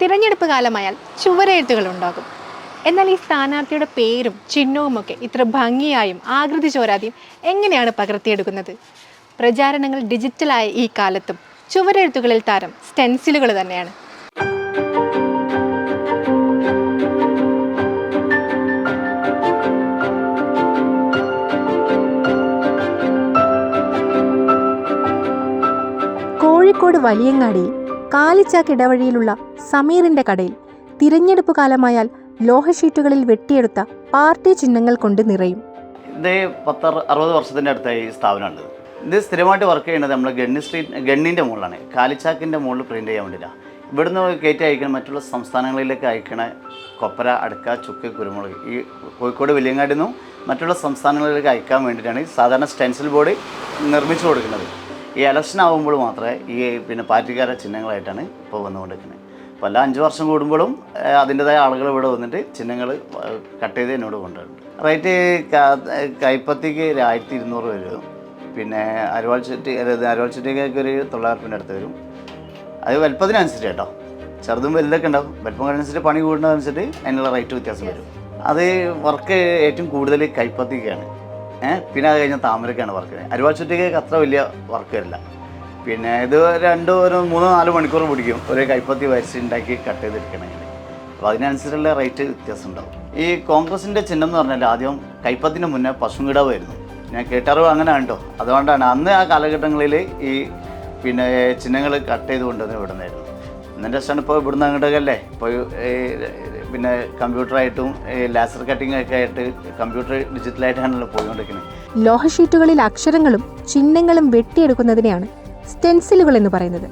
തിരഞ്ഞെടുപ്പ് കാലമായാൽ ചുവരെഴുത്തുകൾ ഉണ്ടാകും എന്നാൽ ഈ സ്ഥാനാർത്ഥിയുടെ പേരും ചിഹ്നവുമൊക്കെ ഇത്ര ഭംഗിയായും ആകൃതി ചോരാതെയും എങ്ങനെയാണ് പകർത്തിയെടുക്കുന്നത്? പ്രചാരണങ്ങൾ ഡിജിറ്റലായ ഈ കാലത്തും ചുവരെഴുത്തുകളിൽ താരം സ്റ്റെൻസിലുകൾ തന്നെയാണ്. കോഴിക്കോട് വലിയങ്ങാടിയിൽ കാലിച്ചാക്ക് ഇടവഴിയിലുള്ള സമീറിന്റെ കടയിൽ തിരഞ്ഞെടുപ്പ് കാലമായാൽ ലോഹഷീറ്റുകളിൽ വെട്ടിയെടുത്ത പാർട്ടി ചിഹ്നങ്ങൾ കൊണ്ട് നിറയും. ഇത് പത്ത് അറു- അറുപത് വർഷത്തിന്റെ അടുത്തായി ഈ സ്ഥാപനമുണ്ട് ഇത് സ്ഥിരമായിട്ട് വർക്ക് ചെയ്യുന്നത് നമ്മൾ ഗണ്ണി സ്ട്രീറ്റ് ഗണ്ണിന്റെ മുകളിലാണ്. കാലിച്ചാക്കിന്റെ മുകളിൽ പ്രിന്റ് ചെയ്യാൻ വേണ്ടിയിട്ടാണ് ഇവിടുന്ന് കയറ്റി അയക്കണം മറ്റുള്ള സംസ്ഥാനങ്ങളിലേക്ക് അയക്കണ കൊപ്പര അടുക്ക ചുക്ക് കുരുമുളക് ഈ കോഴിക്കോട് വലിയങ്ങാടിൽ നിന്നും മറ്റുള്ള സംസ്ഥാനങ്ങളിലേക്ക് അയക്കാൻ വേണ്ടിയിട്ടാണ് സാധാരണ സ്റ്റെൻസിൽ ബോർഡ് നിർമ്മിച്ചു കൊടുക്കുന്നത്. ഈ എലക്ഷൻ ആകുമ്പോൾ മാത്രമേ ഈ പിന്നെ പാർട്ടിക്കാരുടെ ചിഹ്നങ്ങളായിട്ടാണ് ഇപ്പോൾ വന്നുകൊണ്ടിരിക്കുന്നത്. അപ്പോൾ എല്ലാ അഞ്ച് വർഷം കൂടുമ്പോഴും അതിന്റെതായ ആളുകൾ ഇവിടെ വന്നിട്ട് ചിഹ്നങ്ങൾ കട്ട് ചെയ്ത് എന്നോട് കൊണ്ടുവരുന്നുണ്ട്. റേറ്റ് കൈപ്പത്തിക്ക് ഒരു ആയിരത്തി ഇരുന്നൂറ് വരും പിന്നെ അരുവാൾ ചുറ്റി അരുവാൾ ചുറ്റിക്കൊക്കെ ഒരു തൊള്ളായിരപ്പിന്റെ രൂപ അടുത്ത് വരും. അത് വലുപ്പത്തിനനുസരിച്ച് കേട്ടോ. ചെറുതും വലുതൊക്കെ ഉണ്ടാവും. വലുപ്പം അനുസരിച്ച് പണി കൂടുന്നതനുസരിച്ച് അതിനുള്ള റേറ്റ് വ്യത്യാസം വരും. അത് വർക്ക് ഏറ്റവും കൂടുതൽ കൈപ്പത്തിക്കാണ്. പിന്നെ അത് കഴിഞ്ഞാൽ താമരക്കാണ് വർക്ക് അരുവാൾ ചുറ്റിക്കൊക്കെ അത്ര വലിയ വർക്ക് വരില്ല. പിന്നെ ഇത് രണ്ട് ഒരു മൂന്നോ നാല് മണിക്കൂർ പിടിക്കും. ഒരു കൈപ്പത്തി വരച്ച് ഉണ്ടാക്കി കട്ട് ചെയ്തെടുക്കണമെങ്കിൽ അപ്പോൾ അതിനനുസരിച്ചുള്ള റേറ്റ് വ്യത്യാസം ഉണ്ടാവും. ഈ കോൺഗ്രസിന്റെ ചിഹ്നം എന്ന് പറഞ്ഞാൽ ആദ്യം കൈപ്പത്തിന് മുന്നേ പശുങ്കിടാവായിരുന്നു ഞാൻ കേട്ടറിവ് അങ്ങനെ ഉണ്ടോ അതുകൊണ്ടാണ് അന്ന് ആ കാലഘട്ടങ്ങളിൽ ഈ പിന്നെ ചിഹ്നങ്ങൾ കട്ട് ചെയ്ത് കൊണ്ടുവന്ന് ഇവിടുന്നായിരുന്നു എന്നിട്ട് ഇപ്പോൾ ഇവിടുന്ന് അങ്ങോട്ടൊക്കെ ഇപ്പോൾ പിന്നെ കമ്പ്യൂട്ടറായിട്ടും ലാസർ കട്ടിംഗ് ഒക്കെ ആയിട്ട് കമ്പ്യൂട്ടർ ഡിജിറ്റലായിട്ടാണല്ലോ പോയിക്കൊണ്ടിരിക്കുന്നത് ലോഹഷീറ്റുകളിൽ അക്ഷരങ്ങളും ചിഹ്നങ്ങളും വെട്ടിയെടുക്കുന്നതിനെയാണ് സ്റ്റെൻസിലുകൾ എന്ന് പറയുന്നത്.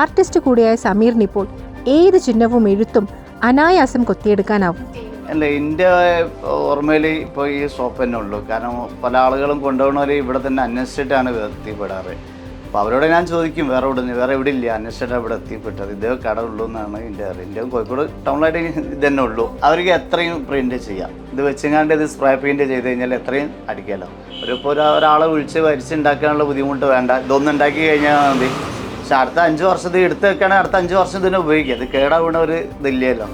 ആർട്ടിസ്റ്റ് കൂടിയായ സമീറിന് ഇപ്പോൾ ഏത് ചിഹ്നവും എഴുത്തും അനായാസം കൊത്തിയെടുക്കാനാവും. അല്ല എന്റെ ഓർമ്മയിൽ ഇപ്പോൾ ഈ ഷോപ്പ് തന്നെ ഉള്ളൂ. കാരണം പല ആളുകളും കൊണ്ടുപോകുന്നവർ ഇവിടെ തന്നെ അന്വേഷിച്ചിട്ടാണ് എത്തിപ്പെടാറ്. അപ്പോൾ അവരോട് ഞാൻ ചോദിക്കും വേറെ ഇവിടെ വേറെ എവിടെ ഇല്ല അന്വേഷിച്ചിട്ട് അവിടെ എത്തിപ്പെട്ടത്? ഇതേ കട ഉള്ളൂ എന്നാണ് എന്റെ അറിവ്. എന്റെ കോഴിക്കോട് ടൗണിലായിട്ട് ഇത് തന്നെ ഉള്ളൂ. അവർക്ക് എത്രയും പ്രിന്റ് ചെയ്യാം. ഇത് വെച്ചെങ്ങാണ്ട് ഇത് സ്പ്രേ പെയിന്റ് ചെയ്ത് കഴിഞ്ഞാൽ എത്രയും അടിക്കാമല്ലോ ഒരു ഒരാളെ വിളിച്ച് വരിച്ചുണ്ടാക്കാനുള്ള ബുദ്ധിമുട്ട് വേണ്ട. ഇതൊന്നും ഉണ്ടാക്കി കഴിഞ്ഞാൽ മതി. പക്ഷെ അടുത്ത അഞ്ച് വർഷത്തിൽ എടുത്ത് വെക്കുകയാണെങ്കിൽ അടുത്ത അഞ്ച് വർഷം ഇതിനെ ഉപയോഗിക്കുക ഇത് കേടാവുന്ന ഒരു ഇതില്ലല്ലോ.